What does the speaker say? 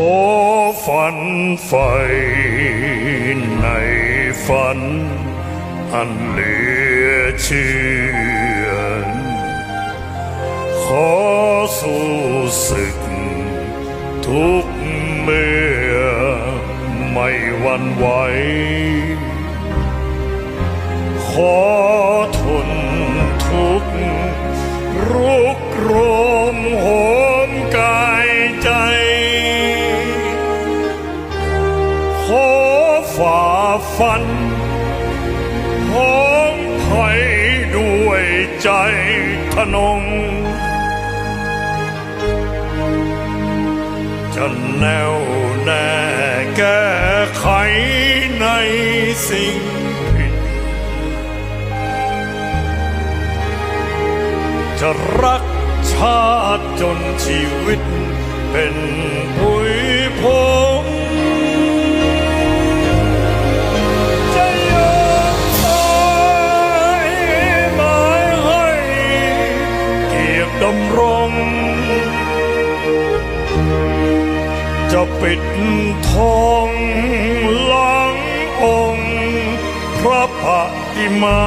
โอ้ฝันไฟในฝัน อันเหลือเชื่อ ขอสู้ศึก ทุกเมื่อไม่หวันไหว ขอทนทุกข์รุกโรม ฝ่าฟันพ้อมภัยด้วยใจทนง จะแน่วแน่แก้ไขในสิ่งผิด จะรักชาติจนชีวิตเป็นผุยพง ดำรง จะปิดทองหลังองค์พระปฏิมา